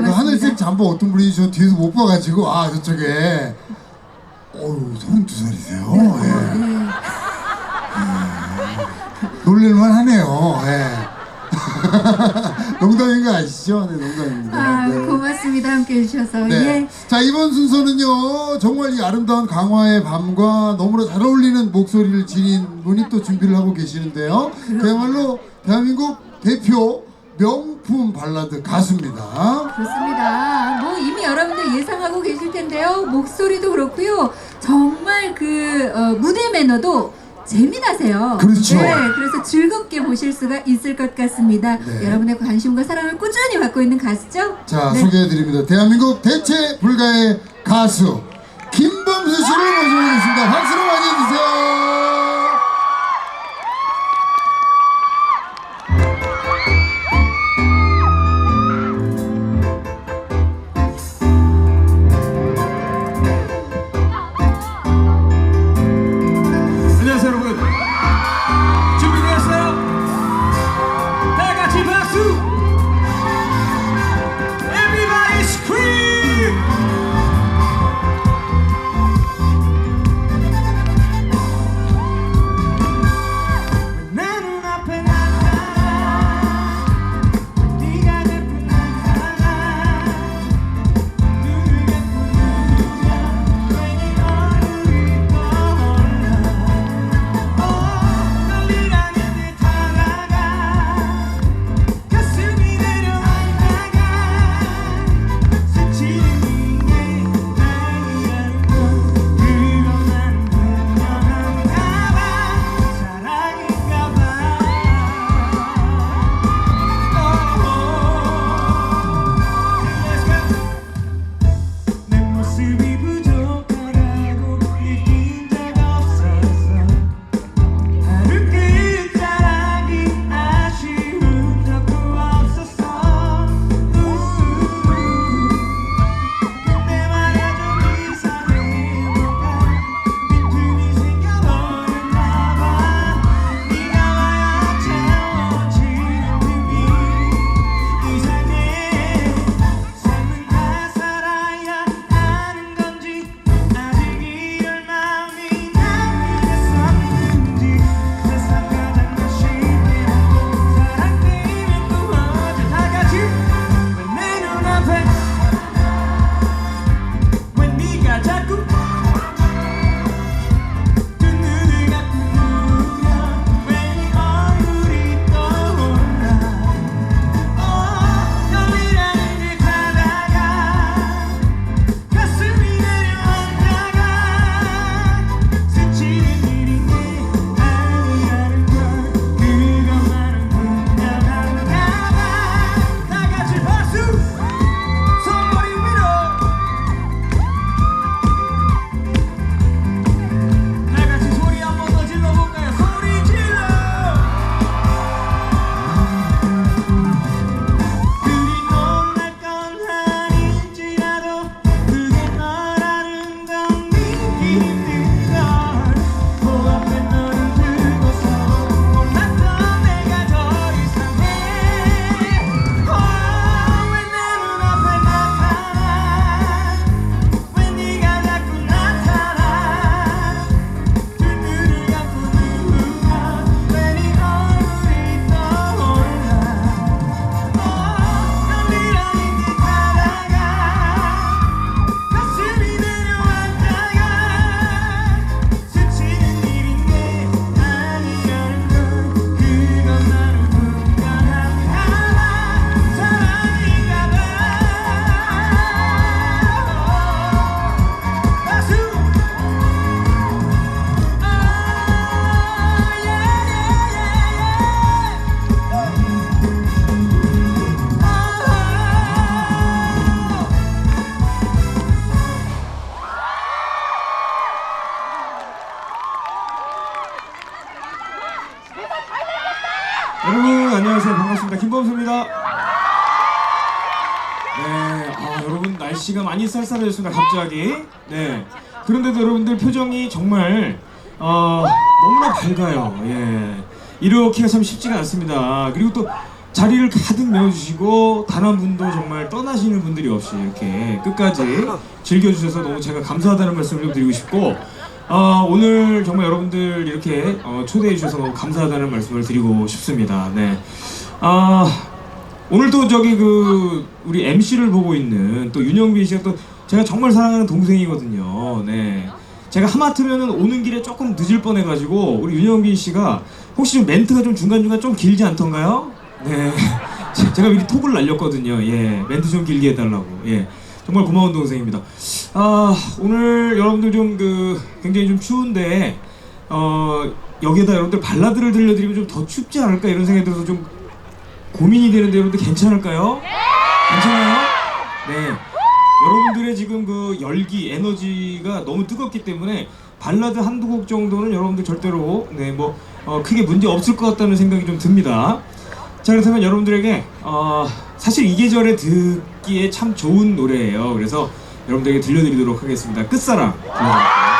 그 고맙습니다. 하늘색 잠바 어떤 분이 저 뒤에서 못 봐가지고 아 저쪽에 어우 32살이세요. 예. 네. 놀릴만 하네요. 예. 농담인 거 아시죠? 네, 농담입니다. 아, 네. 고맙습니다. 함께 해주셔서. 네. 예. 자 이번 순서는요 정말 이 아름다운 강화의 밤과 너무나 잘 어울리는 목소리를 지닌 분이 또 준비를 하고 계시는데요. 그야말로 대한민국 대표 명품 발라드 가수입니다. 그렇습니다. 뭐 이미 여러분들 예상하고 계실 텐데요. 목소리도 그렇고요. 정말 그 어, 무대 매너도 재미나세요. 그렇죠. 네, 그래서 즐겁게 보실 수가 있을 것 같습니다. 네. 여러분의 관심과 사랑을 꾸준히 받고 있는 가수죠. 자 네. 소개해드립니다. 대한민국 대체 불가의 가수 김범수 씨를 모셔보겠습니다. 박수로 맞이해주세요. 안녕하세요 반갑습니다 김범수입니다. 네, 아, 여러분 날씨가 많이 쌀쌀해졌습니다 갑자기. 네. 그런데도 여러분들 표정이 정말 어, 너무나 밝아요. 예. 이렇게 해서 쉽지가 않습니다. 그리고 또 자리를 가득 메워주시고 단 한 분도 정말 떠나시는 분들이 없이 이렇게 끝까지 즐겨주셔서 너무 제가 감사하다는 말씀을 좀 드리고 싶고 어, 오늘 정말 여러분들 이렇게 어, 초대해 주셔서 너무 감사하다는 말씀을 드리고 싶습니다. 네. 아 오늘 또 저기 그 우리 MC를 보고 있는 또 윤영빈 씨가 또 제가 정말 사랑하는 동생이거든요. 네. 제가 하마터면은 오는 길에 조금 늦을 뻔해가지고 우리 윤영빈 씨가 혹시 좀 멘트가 좀 중간중간 좀 길지 않던가요? 네. 제- 제가 미리 톡을 날렸거든요. 예. 멘트 좀 길게 해달라고. 예. 정말 고마운 동생입니다. 아, 오늘 여러분들 좀 그 굉장히 좀 추운데 어, 여기에다 여러분들 발라드를 들려드리면 좀 더 춥지 않을까 이런 생각이 들어서 좀 고민이 되는데 여러분들 괜찮을까요? 괜찮아요? 네. 여러분들의 지금 그 열기, 에너지가 너무 뜨겁기 때문에 발라드 한두 곡 정도는 여러분들 절대로 네, 뭐 어, 크게 문제 없을 것 같다는 생각이 좀 듭니다. 자 그렇다면 여러분들에게 어, 사실 이 계절에 듣기에 참 좋은 노래예요. 그래서 여러분들에게 들려드리도록 하겠습니다. 끝사랑 들려드릴게요.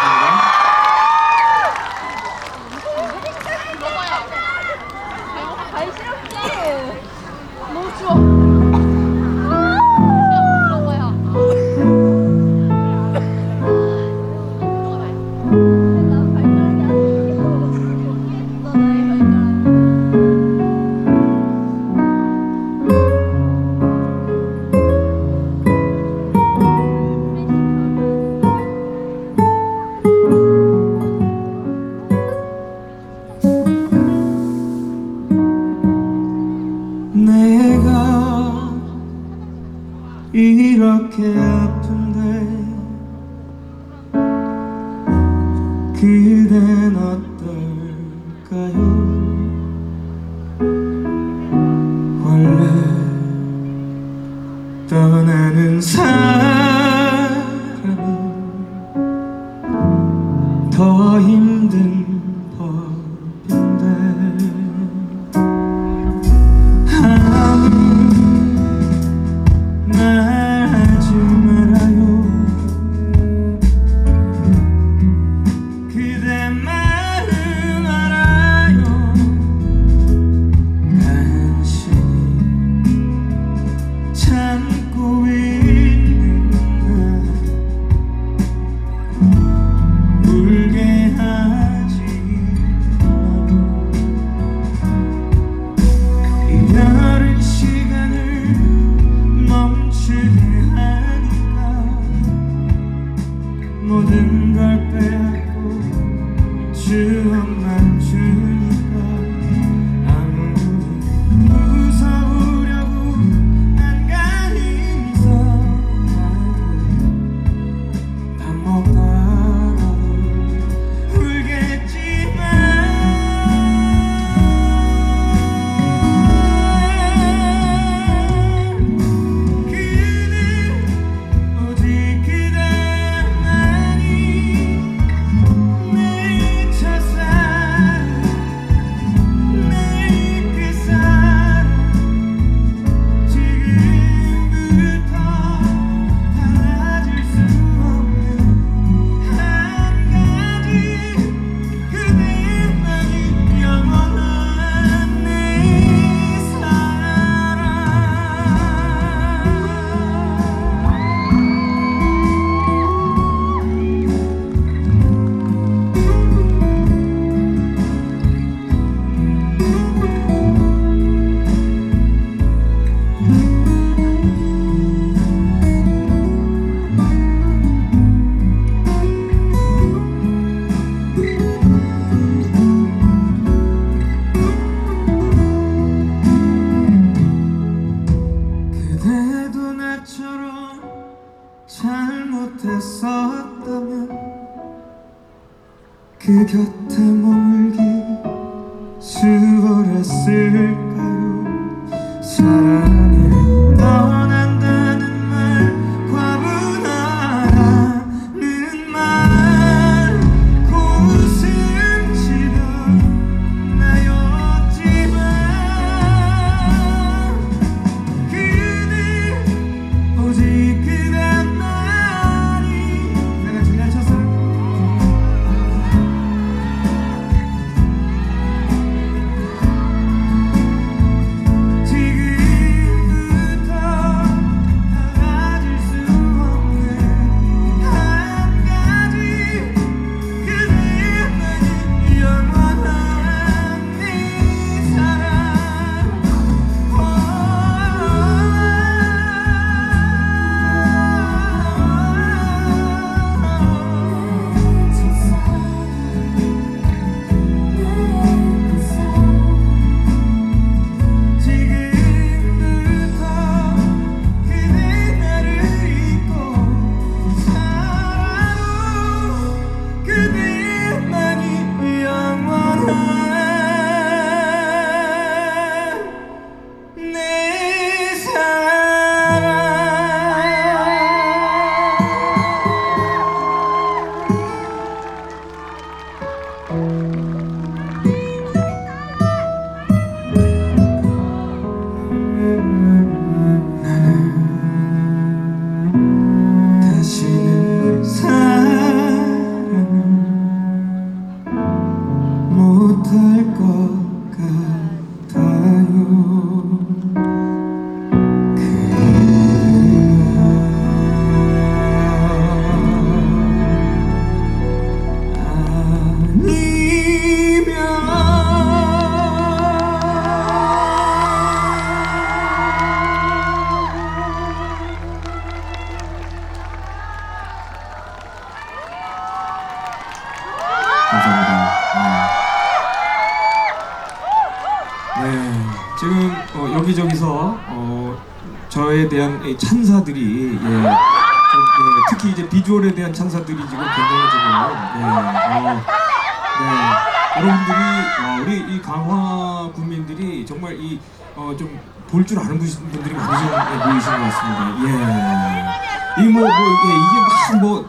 여러분들이 어, 우리 이 강화 국민들이 정말 이 어, 좀 볼 줄 아는 분- 분들이 많이 모이신 것 같습니다. 예, 이뭐 뭐, 예, 이게 막뭐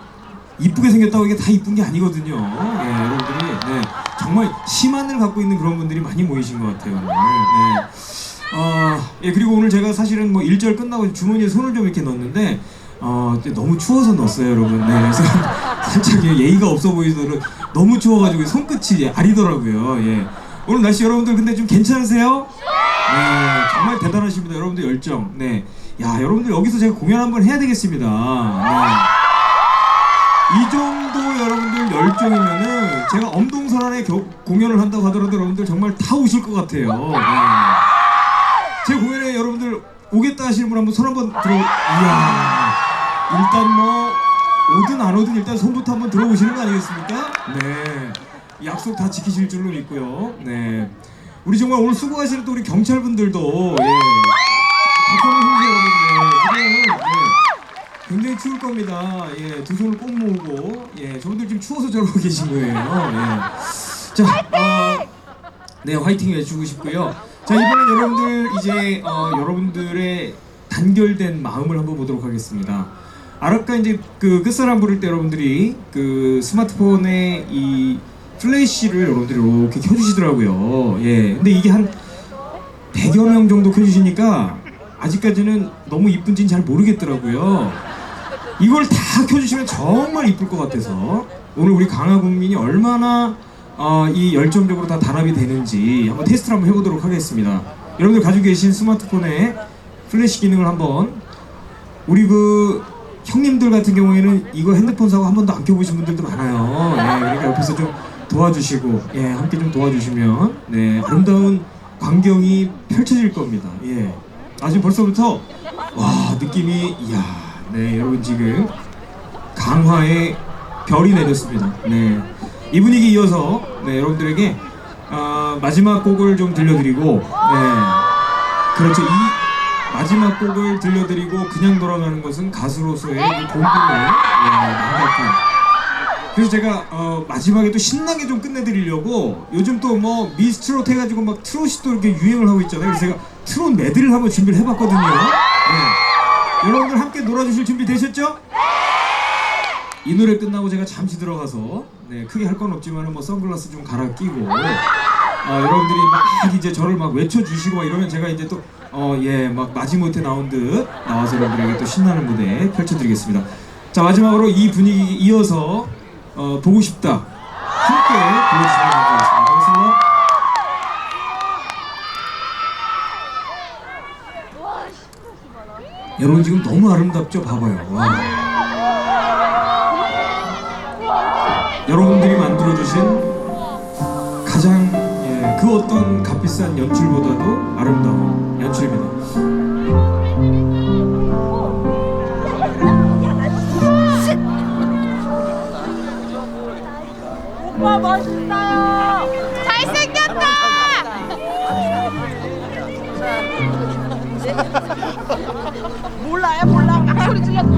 이쁘게 생겼다고 이게 다 이쁜 게 아니거든요. 예, 여러분들이 네, 정말 심한을 갖고 있는 그런 분들이 많이 모이신 것 같아요. 네. 어, 예, 그리고 오늘 제가 사실은 뭐 일절 끝나고 주머니에 손을 좀 이렇게 넣었는데 어, 너무 추워서 넣었어요, 여러분. 네, 그래서 살짝 예, 예의가 없어 보이도록 너무 추워가지고 손끝이 예, 아리더라고요. 예. 오늘 날씨 여러분들 근데 좀 괜찮으세요? 네, 정말 대단하십니다. 여러분들 열정. 네. 야, 여러분들 여기서 제가 공연 한번 해야 되겠습니다. 네. 이 정도 여러분들 열정이면은 제가 엄동설 안에 겨- 공연을 한다고 하더라도 여러분들 정말 다 오실 것 같아요. 네. 제 공연에 여러분들 오겠다 하시는 분 한번 손 한번 들어. 이야. 일단 뭐 오든 안 오든 일단 손부터 한번 들어보시는 거 아니겠습니까? 네. 약속 다 지키실 줄로 믿고요. 네. 우리 정말 오늘 수고하시는 또 우리 경찰분들도 예. 지금 예. 굉장히 추울 겁니다. 예, 두 손을 꼭 모으고 예, 저분들 지금 추워서 저러고 계신 거예요. 예. 자, 어, 네, 화이팅 해주고 싶고요. 자, 이번엔 여러분들 이제 어, 여러분들의 단결된 마음을 한번 보도록 하겠습니다. 아까 이제 그 끝사람 부를 때 여러분들이 그 스마트폰에 이 플래시를 여러분들이 이렇게 켜주시더라고요. 예, 근데 이게 한 100여 명 정도 켜주시니까 아직까지는 너무 이쁜지는 잘 모르겠더라고요. 이걸 다 켜주시면 정말 이쁠 것 같아서 오늘 우리 강화 국민이 얼마나 어, 이 열정적으로 다 단합이 되는지 한번 테스트를 한번 해보도록 하겠습니다. 여러분들 가지고 계신 스마트폰에 플래시 기능을 한번 우리 그 형님들 같은 경우에는 이거 핸드폰 사고 한 번도 안 켜보신 분들도 많아요. 예, 그러니까 옆에서 좀 도와주시고 예, 함께 좀 도와주시면 네, 아름다운 광경이 펼쳐질 겁니다. 예. 아 지금 벌써부터 와 느낌이 이야 네 여러분 지금 강화의 별이 내렸습니다. 네. 이 분위기 이어서 네, 여러분들에게 아, 마지막 곡을 좀 들려드리고 네. 그렇죠. 이 마지막 곡을 들려드리고 그냥 돌아가는 것은 가수로서의 이 본분을 네, 망각한 그래서 제가 어, 마지막에 또 신나게 좀 끝내드리려고 요즘 또 뭐 미스트롯 해가지고 막 트롯이 또 이렇게 유행을 하고 있잖아요. 그래서 제가 트롯 메드를 한번 준비를 해봤거든요. 네. 여러분들 함께 놀아주실 준비 되셨죠? 이 노래 끝나고 제가 잠시 들어가서 네, 크게 할 건 없지만 뭐 선글라스 좀 갈아 끼고 아, 여러분들이 막 이제 저를 막 외쳐주시고 막 이러면 제가 이제 또 어, 예, 막 마지못해 나온 듯 나와서 여러분들에게 또 신나는 무대 펼쳐드리겠습니다. 자, 마지막으로 이 분위기 이어서 어, 보고 싶다. 함께 불러주시면 감사하겠습니다. 고맙습니다. 여러분 지금 너무 아름답죠? 봐봐요. 와. 여러분들이 만 그 어떤 값비싼 연출보다도 아름다운 연출입니다. 오빠 멋있어요. 잘생겼다. 몰라요, 몰라. 막 소리 질러도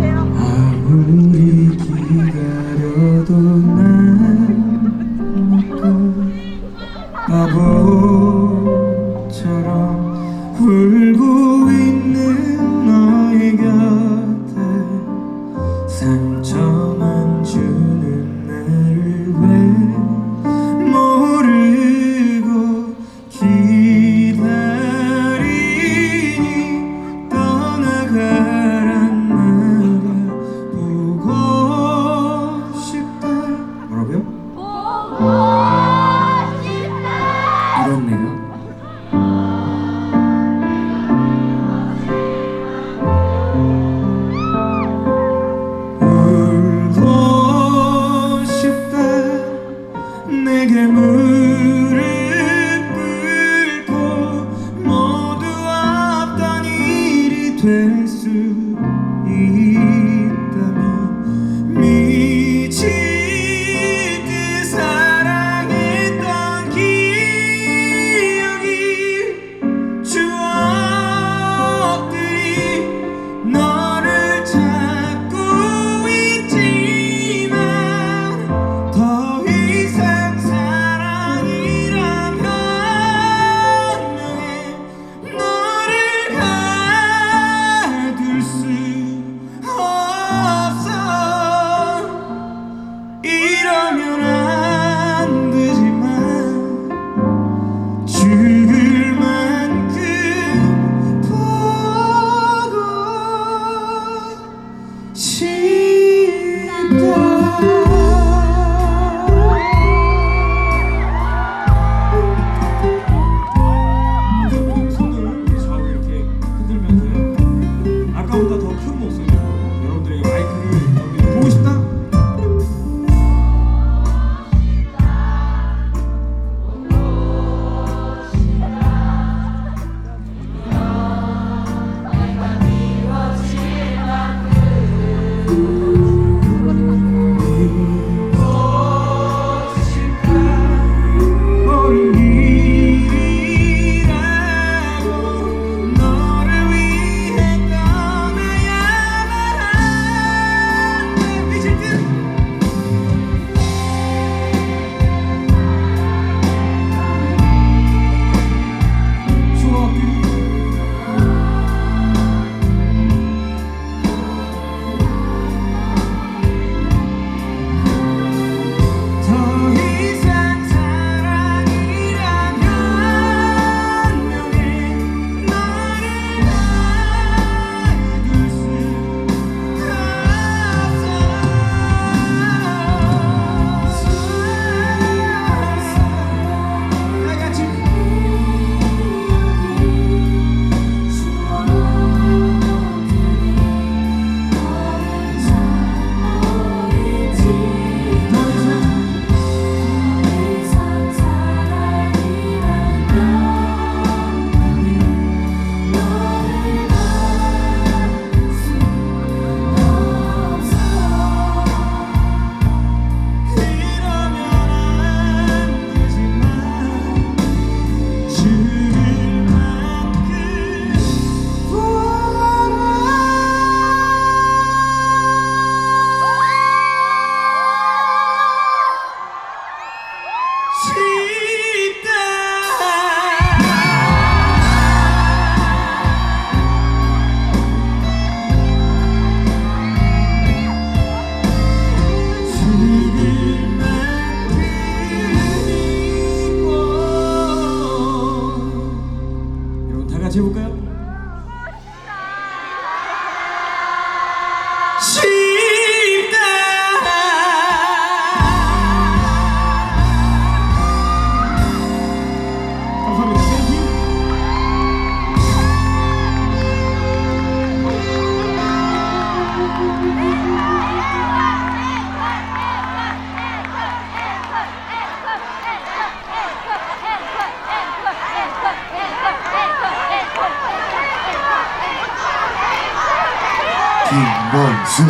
김범수,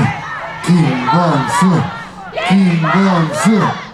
김범수, 김범수.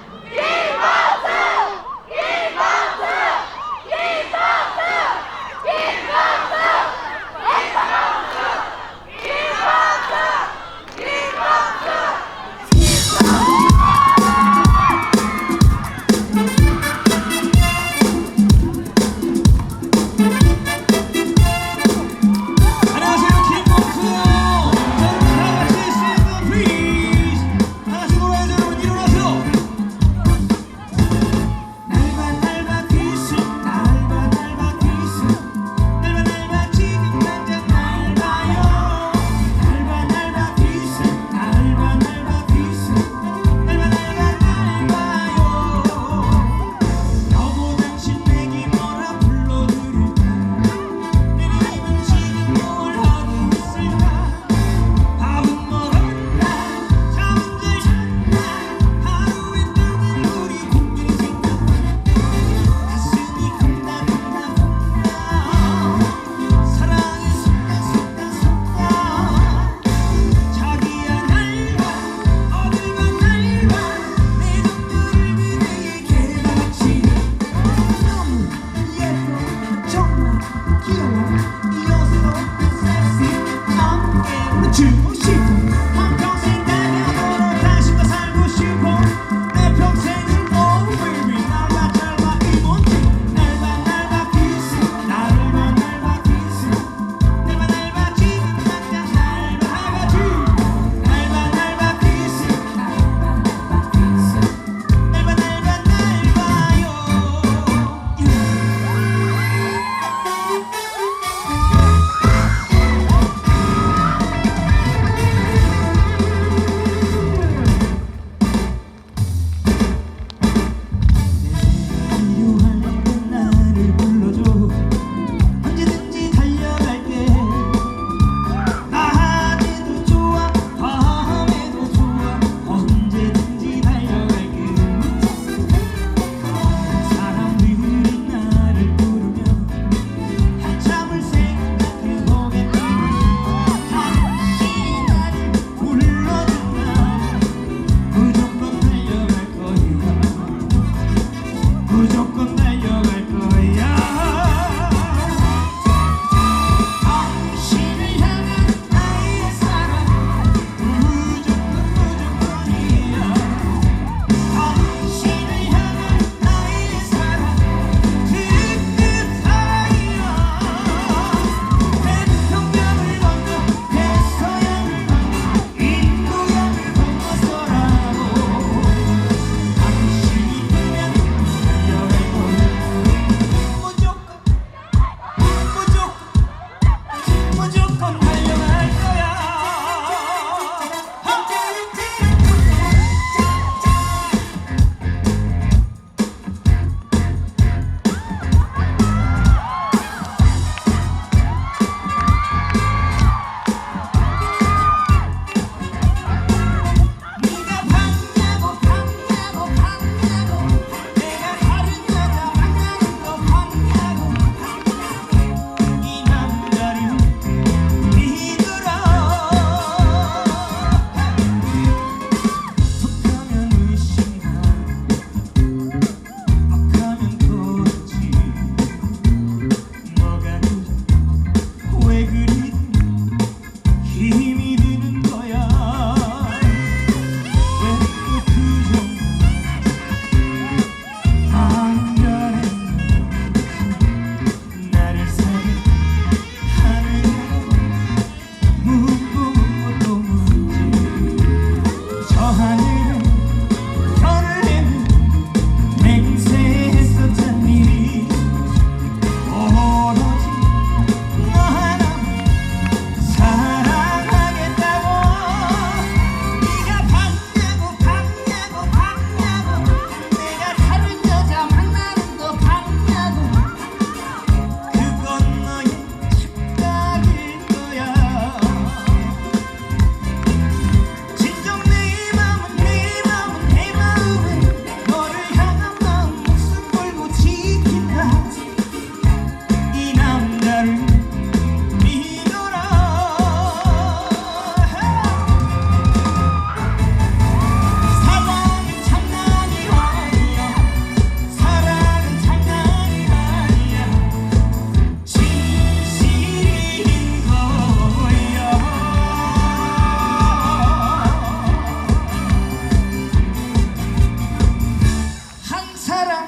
사랑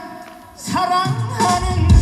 사랑하는